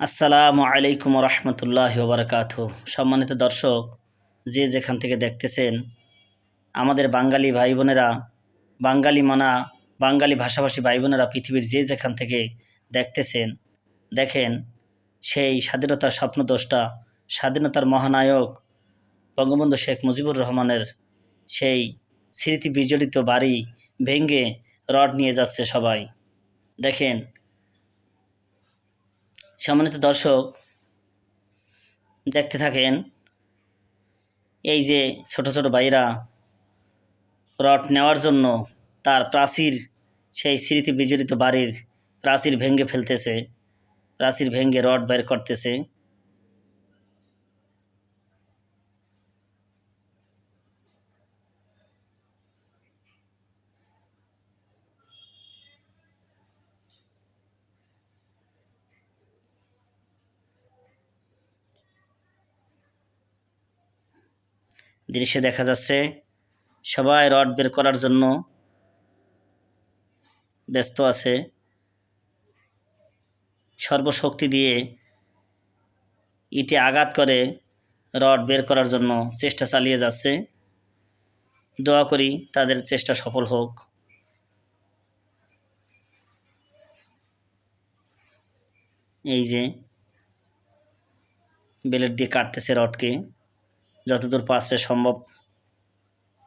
আসসালামু আলাইকুম রহমতুল্লাহ বারকাত সম্মানিত দর্শক, যে যেখান থেকে দেখতেছেন, আমাদের বাঙালি ভাই বোনেরা বাঙালি মানা, বাঙালি ভাষাভাষী ভাই বোনেরা পৃথিবীর যে যেখান থেকে দেখতেছেন, দেখেন, সেই স্বাধীনতার স্বপ্নদোষটা স্বাধীনতার মহানায়ক বঙ্গবন্ধু শেখ মুজিবুর রহমানের সেই স্মৃতি বিজড়িত বাড়ি ভেঙ্গে রড নিয়ে যাচ্ছে সবাই। দেখেন সম্মানিত দর্শক, দেখতে থাকেন এই যে ছোট ছোট ভাইরা রড নেওয়ার জন্য তার প্রাচীর, সেই স্মৃতি বিজড়িত বাড়ির প্রাচীর ভেঙ্গে ফেলতেছে, প্রাচীর ভেঙ্গে রড বের করতেছে। দৃশ্যে দেখা যাচ্ছে, সবাই রড বের করার জন্য ব্যস্ত আছে। সর্বশক্তি দিয়ে ইটে আঘাত করে রড বের করার জন্য চেষ্টা চালিয়ে যাচ্ছে। দোয়া করি তাদের চেষ্টা সফল হোক। এই যে বেলেট দিয়ে কাটতেছে রডকে। যতদূর পারছে সম্ভব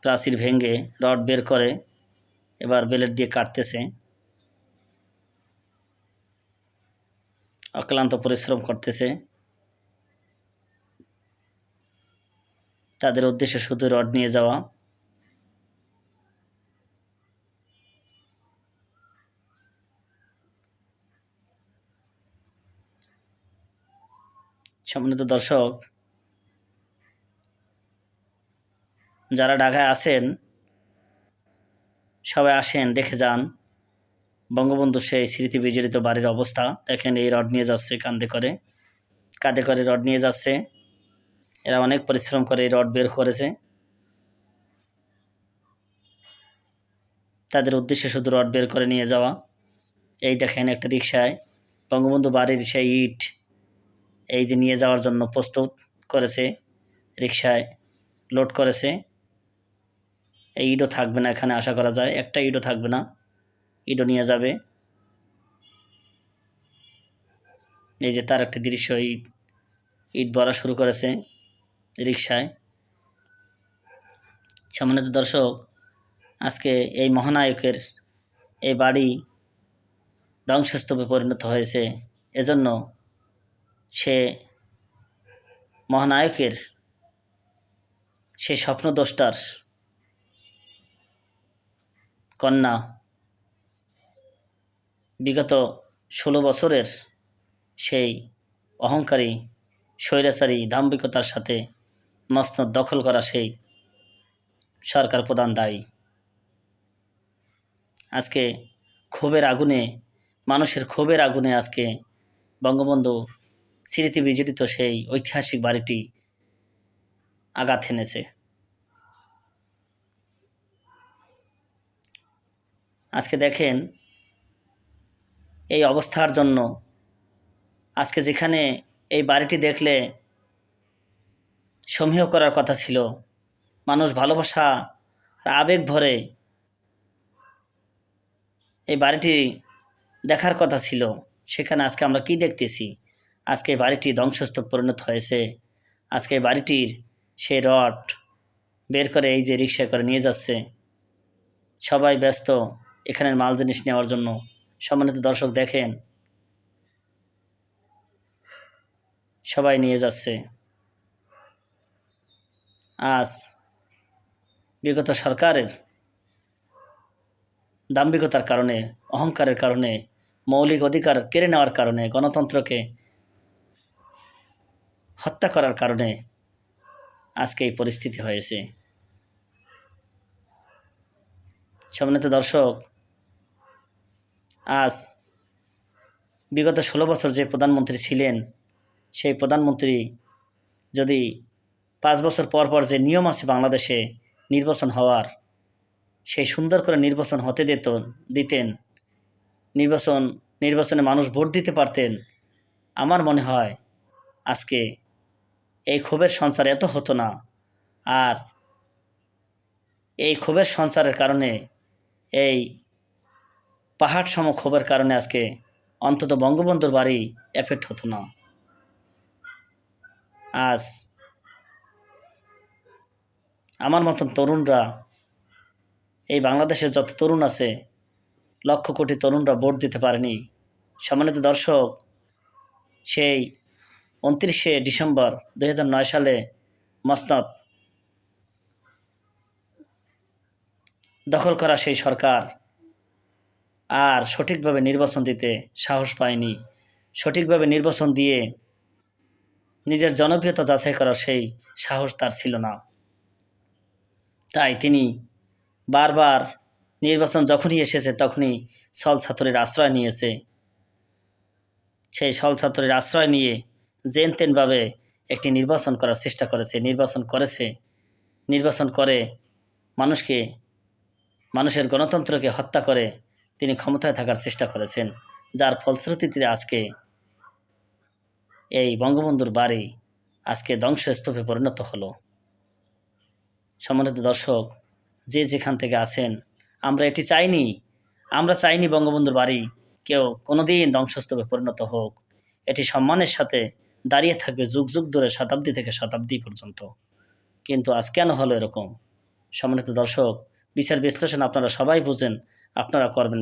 প্রাচীর ভেঙে রড বের করে এবার বেলেট দিয়ে কাটতেছে। অক্লান্ত পরিশ্রম করতেছে। তাদের উদ্দেশ্যে শুধু রড নিয়ে যাওয়া। সম্মানিত দর্শক যারা ঢাকায় আছেন, সবাই আসেন, দেখে যান। বঙ্গবন্ধু সেই স্মৃতি বিজড়িত বাড়ির অবস্থা। দেখেন, এই রড নিয়ে যাচ্ছে কান্দে করে। কাঁধে করে রড নিয়ে যাচ্ছে। এরা অনেক পরিশ্রম করে এই রড বের করেছে। তাদের উদ্দেশ্যে শুধু রড বের করে নিয়ে যাওয়া। এই দেখেন একটা রিক্সায় বঙ্গবন্ধু বাড়ির সেই ইট, এই যে নিয়ে যাওয়ার জন্য প্রস্তুত করেছে। রিক্সায় লোড করেছে। এই ইটও থাকবে না এখানে, আশা করা যায়। একটা ইটও থাকবে না। ইটও নিয়ে যাবে। এই যে তার একটা দৃশ্য ইট ইট ভরা শুরু করেছে রিক্সায় সম্মানিত দর্শক, আজকে এই মহানায়কের এই বাড়ি ধ্বংসস্তূপে পরিণত হয়েছে। এজন্য সে মহানায়কের সেই স্বপ্নদোষটার কন্যা। বিগত ষোলো বছরের সেই অহংকারী, স্বৈরাচারী, দাম্ভিকতার সাথে মসনদ দখল করা সেই সরকার প্রধান দায়ী। আজকে ক্ষোভের আগুনে, মানুষের ক্ষোভের আগুনে আজকে বঙ্গবন্ধু স্মৃতি বিজড়িত সেই ঐতিহাসিক বাড়িটি আঘাত এনেছে। আজকে দেখেন এই অবস্থার জন্য আজকে যেখানে এই বাড়িটি দেখলে সমীহ করার কথা ছিল, মানুষ ভালোবাসা আর আবেগ ভরে এই বাড়িটি দেখার কথা ছিল, সেখানে আজকে আমরা কি দেখতেছি? আজকে বাড়িটি ধ্বংসস্তূপ পরিণত হয়েছে। আজকে বাড়িটির সেই রড বের করে এই যে রিক্সা করে নিয়ে যাচ্ছে। সবাই ব্যস্ত। এখানের মাল জিনিস নেওয়ার জন্য সম্মানিত দর্শক দেখেন, সবাই নিয়ে যাচ্ছে। আজ বিগত সরকারের দাম্ভিকতার কারণে, অহংকারের কারণে, মৌলিক অধিকার কেড়ে নেওয়ার কারণে, গণতন্ত্রকে হত্যা করার কারণে আজকে এই পরিস্থিতি হয়েছে। সম্মানিত দর্শক আজ বিগত ষোলো বছর যে প্রধানমন্ত্রী ছিলেন, সেই প্রধানমন্ত্রী যদি পাঁচ বছর পর পর যে নিয়ম আছে বাংলাদেশে নির্বাচন হওয়ার, সেই সুন্দর করে নির্বাচন হতে দিত, দিতেন, নির্বাচন, নির্বাচনে মানুষ ভোট দিতে পারতেন, আমার মনে হয় আজকে এই ক্ষোভের সঞ্চার এত হতো না। আর এই ক্ষোভের সঞ্চারের কারণে এই পাহাড় সম ক্ষোভের কারণে আজকে অন্তত বঙ্গবন্ধুর বাড়ি এফেক্ট হতো না। আজ আমার মতন তরুণরা, এই বাংলাদেশের যত তরুণ আছে, লক্ষ কোটি তরুণরা ভোট দিতে পারেনি। সম্মানিত দর্শক, সেই উনত্রিশে ডিসেম্বর দু হাজার নয় সালে মসনদ দখল করা সেই সরকার আর সঠিকভাবে নির্বাচন দিতে সাহস পায়নি। সঠিকভাবে নির্বাচন দিয়ে নিজের জনপ্রিয়তা যাচাই করার সেই সাহস তার ছিল না। তাই তিনি বারবার নির্বাচন যখনই এসেছে তখনই সল ছাত্রের আশ্রয় নিয়েছে। সেই সল ছাত্রের আশ্রয় নিয়ে জেন তেনভাবে একটি নির্বাচন করার চেষ্টা করেছে, নির্বাচন করেছে। নির্বাচন করে মানুষকে, মানুষের গণতন্ত্রকে হত্যা করে তিনি ক্ষমতায় থাকার চেষ্টা করেছেন, যার ফলশ্রুতিতে আজকে এই বঙ্গবন্ধুর বাড়ি আজকে ধ্বংসস্তূপে পরিণত হলো। সম্মানিত দর্শক, যে যেখান থেকে আছেন, আমরা এটি চাইনি, আমরা চাইনি বঙ্গবন্ধুর বাড়ি কেউ কোনোদিন ধ্বংসস্তূপে পরিণত হোক। এটি সম্মানের সাথে দাঁড়িয়ে থাকবে যুগ যুগ ধরে শতাব্দী থেকে শতাব্দী পর্যন্ত। কিন্তু আজ কেন হলো এরকম? সম্মানিত দর্শক, বিচার বিশ্লেষণ আপনারা সবাই বুঝেন, আপনারা করবেন